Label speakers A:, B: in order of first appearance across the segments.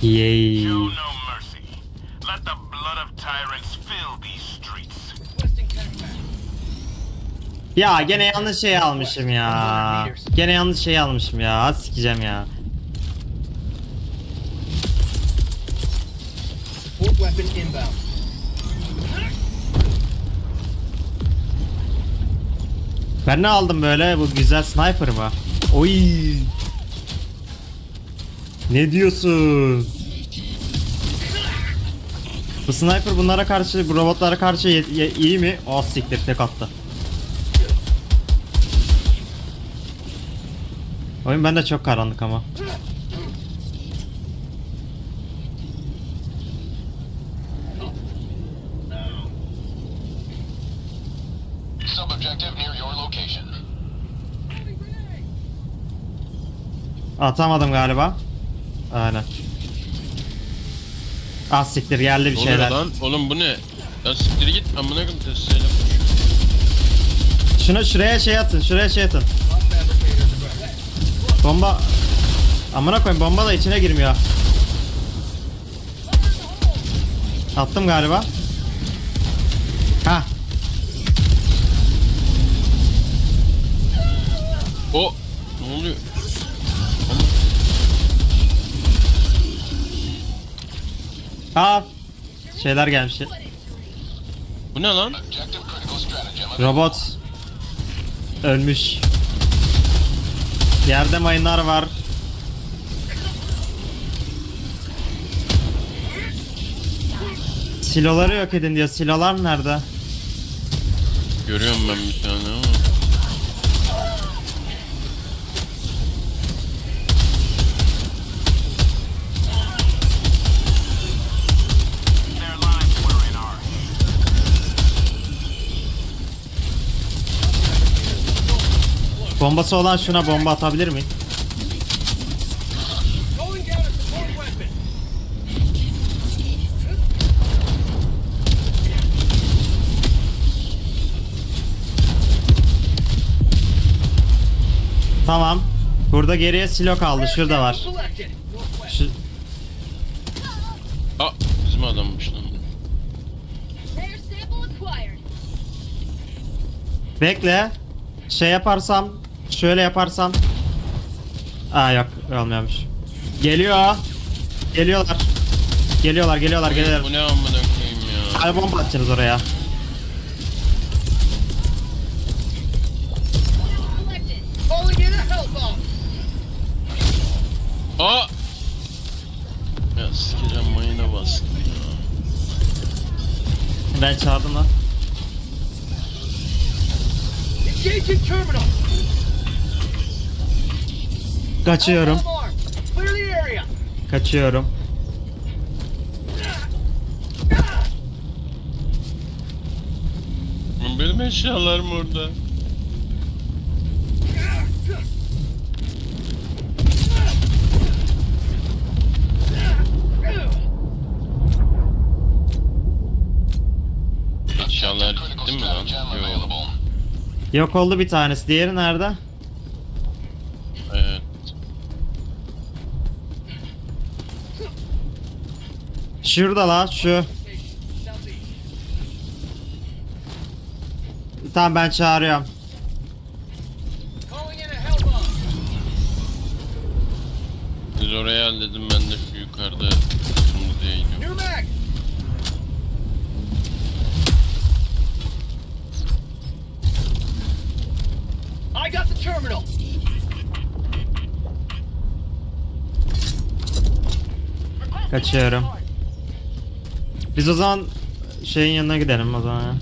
A: Yay.
B: Show no mercy. Let the blood of tyrants fill these streets.
A: Ya gene yanlış şey almışım ya. Gene yanlış şey almışım ya. Az sikeceğim ya.
C: Support weapon inbound.
A: Ben ne aldım böyle? Bu güzel sniper mı? Oy. Ne diyorsun? Bu sniper bunlara karşı, bu robotlara karşı iyi mi? Oh siktir tek attı. Oyun bende çok karanlık ama. Atamadım galiba. Aynen. Ah siktir geldi bir
D: Ne oluyor
A: şeyler.
D: lan? Oğlum bu ne? Ya siktir git amına koyayım testereyle koş.
A: Şunu şuraya şey atın, şuraya şey atın. Bomba... Amına koyayım bomba da içine girmiyor. Attım galiba. Ha,
D: O ne oluyor?
A: Ha. Şeyler gelmiş.
D: Bu ne lan?
A: Robot ölmüş. Yerde mayınlar var. Siloları yok edin diyor. Silolar nerede?
D: Görüyorum ben bir tane
A: Bombası olan şuna bomba atabilir
C: weapon.
A: Tamam. Burada geriye silo kaldı. Şurada var. Şu...
D: Aa bizim adammış lan.
A: Bekle. Şey yaparsam, şöyle yaparsam. Aa yok, olmuyormuş. Geliyor. Geliyorlar. Geliyorlar, geliyorlar,
D: Bu
A: geliyorlar.
D: ne amına koyayım ya?
A: Ay bomba atacaksınız oraya.
D: Aa! Ya sikeceğim mayına bastım ya.
A: Ben çağırdım lan.
C: Engaging terminal.
A: Kaçıyorum. Kaçıyorum.
D: Benim eşyalarım orada. Eşyalar gitti mi lan? Yok.
A: Yok oldu bir tanesi. Diğeri nerede?
D: Evet.
A: Şurada la, şu. Tamam ben çağırıyorum.
D: Siz oraya halledin ben de şu yukarıda kısmını diye gidiyorum.
C: I got the terminal.
A: Kaçıyorum. Biz o zaman şeyin yanına gidelim o zaman ya.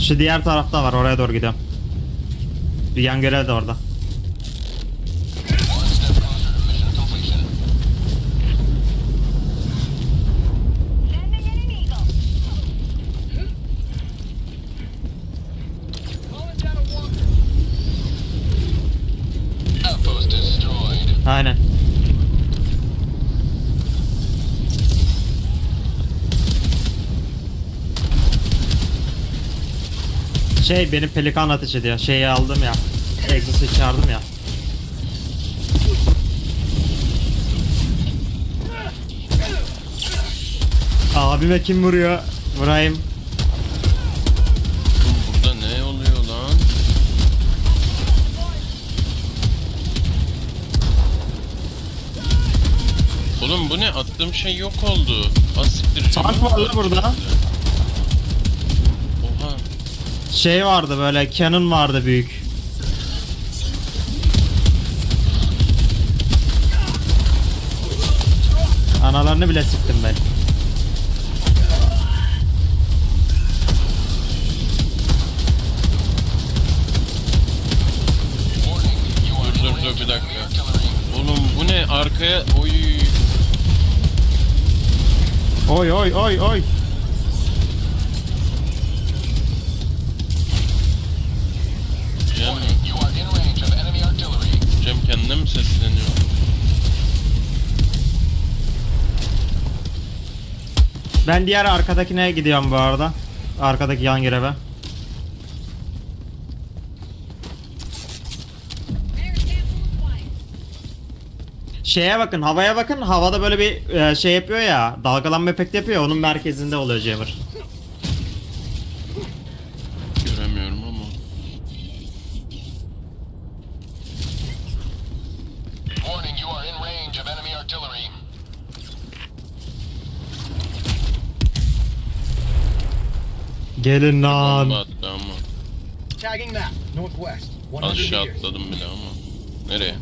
A: Şu diğer tarafta var oraya doğru gidiyorum. Bir yan görev de orada. Şey benim pelikan ateş ediyor. Şeyi aldım ya. Exos'u çağırdım ya. Abime kim vuruyor? Vurayım.
D: Burada ne oluyor lan? Oğlum bu ne? Attığım şey yok oldu. Asiktir.
A: Tank var lan burada.
D: Çıktı.
A: Şey vardı böyle cannon vardı büyük. Analarını bile sıktım ben.
D: Dur dur bir dakika. Oğlum bu ne? Arkaya oy.
A: Oy oy oy oy.
E: Artillery.
D: Cem kendine mi sesleniyor?
A: Ben diğer arkadakine gidiyorum bu arada. Arkadaki yan göreve. Şeye bakın, havaya bakın. Havada böyle bir e, şey yapıyor ya, dalgalanma efekti yapıyor. Onun merkezinde oluyor Jammer. Gelin lan.
D: Bomba attı ama.
C: Tagging map. Northwest. 100
D: Aşağı
C: meters.
D: atladım bile ama. Nereye?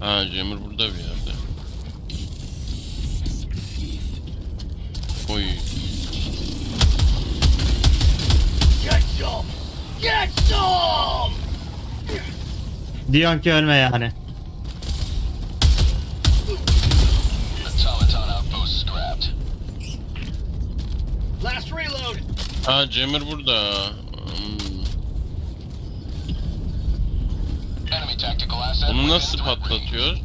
D: Ha Cemil burada bir yerde. Oy.
C: Get some! Get some!
A: Diyorsun ki ölme yani.
D: Ha Cemil burada. Hmm. Onu
E: within
D: nasıl patlatıyoruz?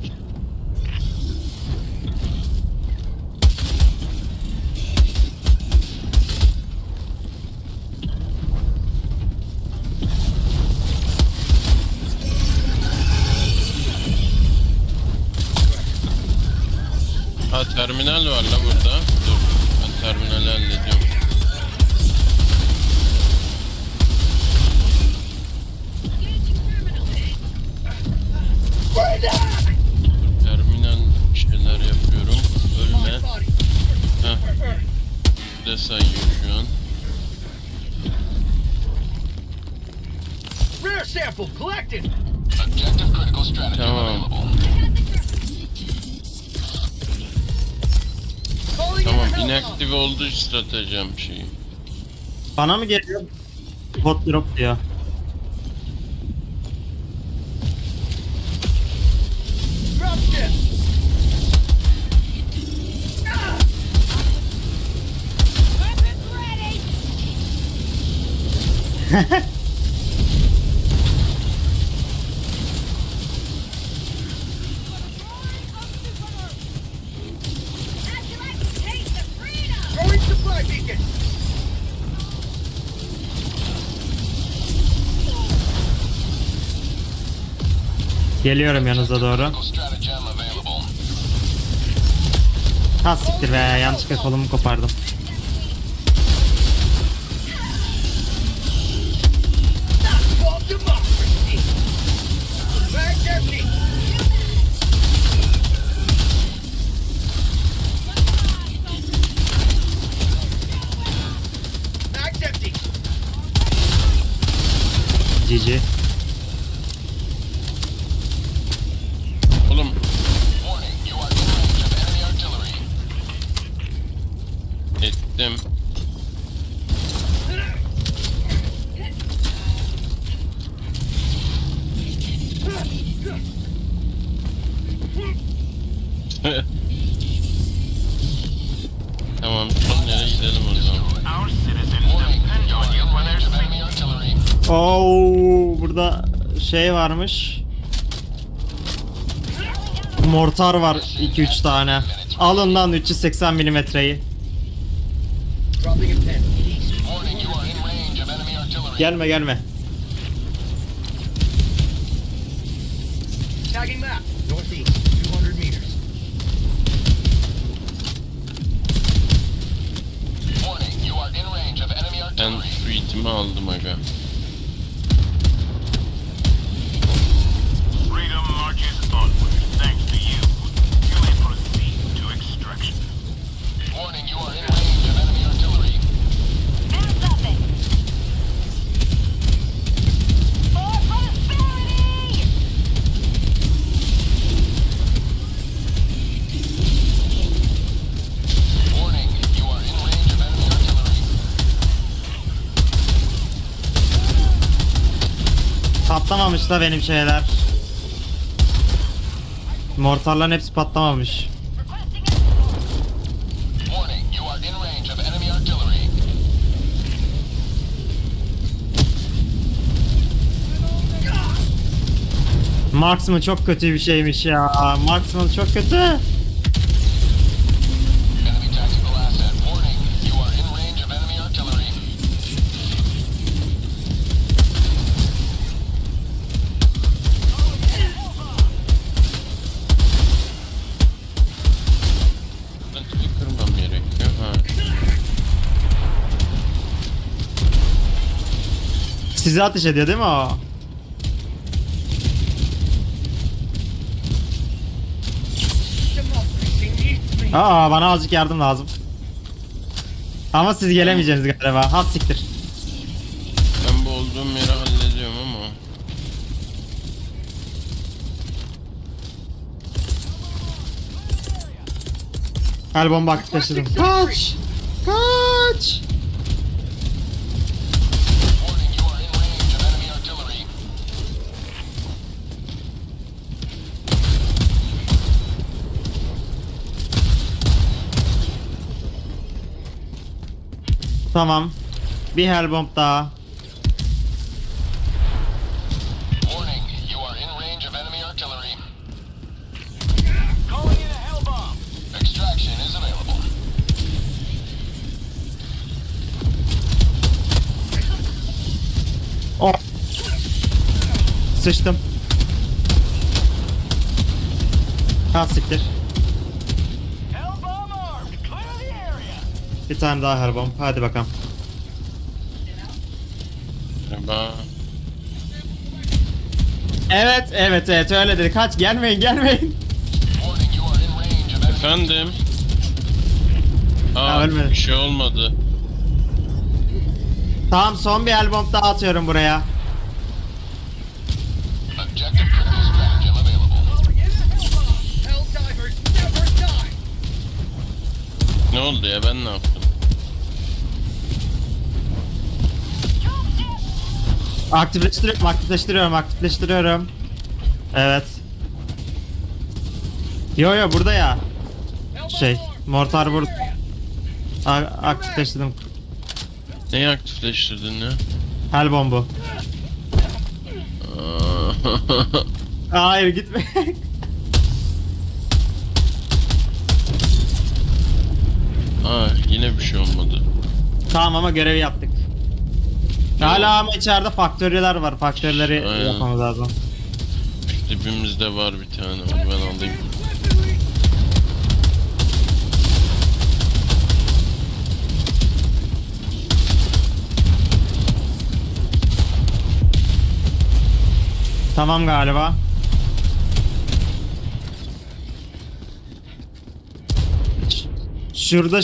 D: Ha terminal var la burada. Dur. Ben terminali hallediyorum. Terminal şeyler yapıyorum. Ölme. Heh. De sayıyor şu an.
C: Rare sample collected!
E: Objective critical stratagem
D: Tamam. Tamam inaktif oldu stratejim şeyi.
A: Bana mı geliyor? Hot drop diyor. Geliyorum yanınıza doğru. Ha siktir be yanlışlıkla kolumu kopardım. Oo burada şey varmış. Mortar var 2-3 tane. Alın lan 380 milimetreyi.
C: Dropping a pin. East.
E: Warning, you
A: Patlamamış da benim şeyler. Mortarların hepsi patlamamış. Marksman çok kötü bir şeymiş ya. Marksman çok kötü. Sizi ateş ediyor değil mi o? Aa bana azıcık yardım lazım. Ama siz gelemeyeceksiniz galiba. Ha siktir.
D: Ben bu olduğum yeri hallediyorum ama.
A: El bomba aktifleştirdim. Kaç! Kaç! Bomb.
E: Extraction is available.
A: Oh. Sıçtım. Ha siktir. Bir tane daha hell bomb. Hadi bakalım.
D: Merhaba.
A: Evet, evet, evet öyle dedi. Kaç gelmeyin, gelmeyin.
D: Efendim? Aa,
A: ölmedi.
D: bir şey olmadı.
A: Tamam son bir hell bomb daha atıyorum buraya.
D: Ne oldu ya ben ne yaptım?
A: Aktifleştiriyorum, aktifleştiriyorum, aktifleştiriyorum. Evet. Yo yo burada ya. Şey, mortar burada. A- aktifleştirdim.
D: Neyi aktifleştirdin ya?
A: Hell bombu. Hayır gitme.
D: Aa, yine bir şey olmadı.
A: tamam ama görevi yaptık. Hala ama içeride faktörler var. Faktörleri
D: Aynen.
A: yapmamız lazım.
D: Dibimizde var bir tane onu ben alayım.
A: Tamam galiba. Şurada